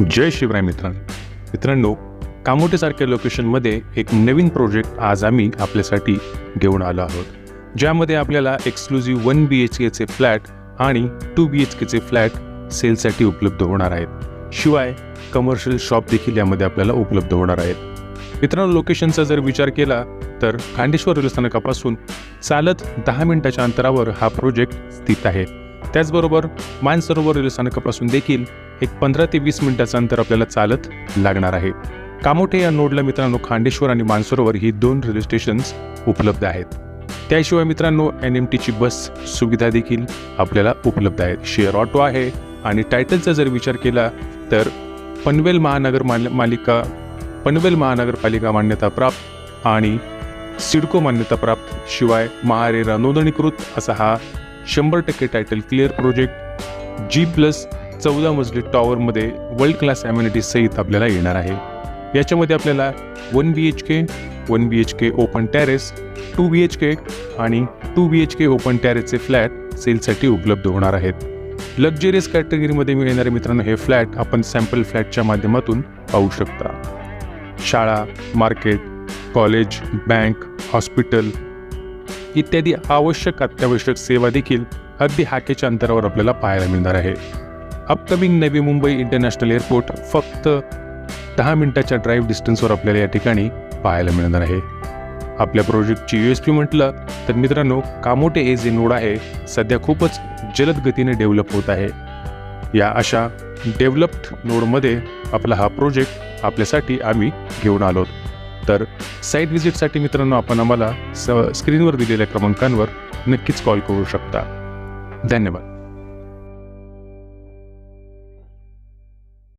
जय शिवराय मित्रांनो. मित्रांनो कामोटेसारख्या लोकेशनमध्ये एक नवीन प्रोजेक्ट आज आम्ही आपल्यासाठी घेऊन आलो आहोत. ज्यामध्ये आपल्याला एक्सक्लुझिव्ह वन बी एच केचे फ्लॅट आणि टू बी एच केचे फ्लॅट सेलसाठी उपलब्ध होणार आहेत. शिवाय कमर्शियल शॉप देखील यामध्ये आपल्याला उपलब्ध होणार आहेत. मित्रांनो लोकेशनचा जर विचार केला तर खांडेश्वर रेल्वे स्थानकापासून चालत दहा मिनिटाच्या अंतरावर हा प्रोजेक्ट स्थित आहे. त्याचबरोबर मानसरोवर रेल्वे स्थानकापासून देखील एक पंधरा ते वीस मिनिटाचं अंतर आपल्याला चालत लागणार आहे. कामोठे या नोडला मित्रांनो खांडेश्वर आणि मानसरोवर ही दोन रेल्वे स्टेशन्स उपलब्ध आहेत. त्याशिवाय मित्रांनो एन एम टीची बस सुविधा देखील आपल्याला उपलब्ध आहेत. शेअर ऑटो आहे आणि टायटलचा जर विचार केला तर पनवेल महानगर माल मालिका पनवेल महानगरपालिका मान्यता प्राप्त आणि सिडको मान्यता प्राप्त शिवाय महारेरा नोंदणीकृत असा हा शंभर टक्के title clear project G plus चौदा मजली टॉवरमध्ये वर्ल्ड क्लास ॲम्युनिटी सहित आपल्याला येणार आहे. याच्यामध्ये आपल्याला one B H K one B H K open terrace two B H K आणि two B H K open टॅरेसचे flat सेलसाठी उपलब्ध होणार आहेत. लक्झरियस कॅटेगरीमध्ये मिळणारे मित्रांनो हे फ्लॅट आपण सॅम्पल फ्लॅटच्या माध्यमातून पाहू शकता. शाळा मार्केट कॉलेज बँक हॉस्पिटल इत्यादी आवश्यक अत्यावश्यक सेवा देखील अगदी हाकेच्या अंतरावर आपल्याला पाहायला मिळणार आहे. Upcoming Navi Mumbai international airport फक्त दहा मिनिटाच्या ड्राईव्ह डिस्टन्सवर आपल्याला या ठिकाणी पाहायला मिळणार आहे. आपल्या प्रोजेक्टची यू एस पी म्हटलं तर मित्रांनो कामोटे ए जे नोड आहे. सध्या खूपच जलद गतीने डेव्हलप होत आहे. या अशा डेव्हलप्ड नोडमध्ये आपला हा प्रोजेक्ट आपल्यासाठी आम्ही घेऊन आलो. तर साईट व्हिजिटसाठी मित्रांनो आपण आम्हाला स स्क्रीनवर दिलेल्या क्रमांकांवर नक्कीच कॉल करू शकता. धन्यवाद.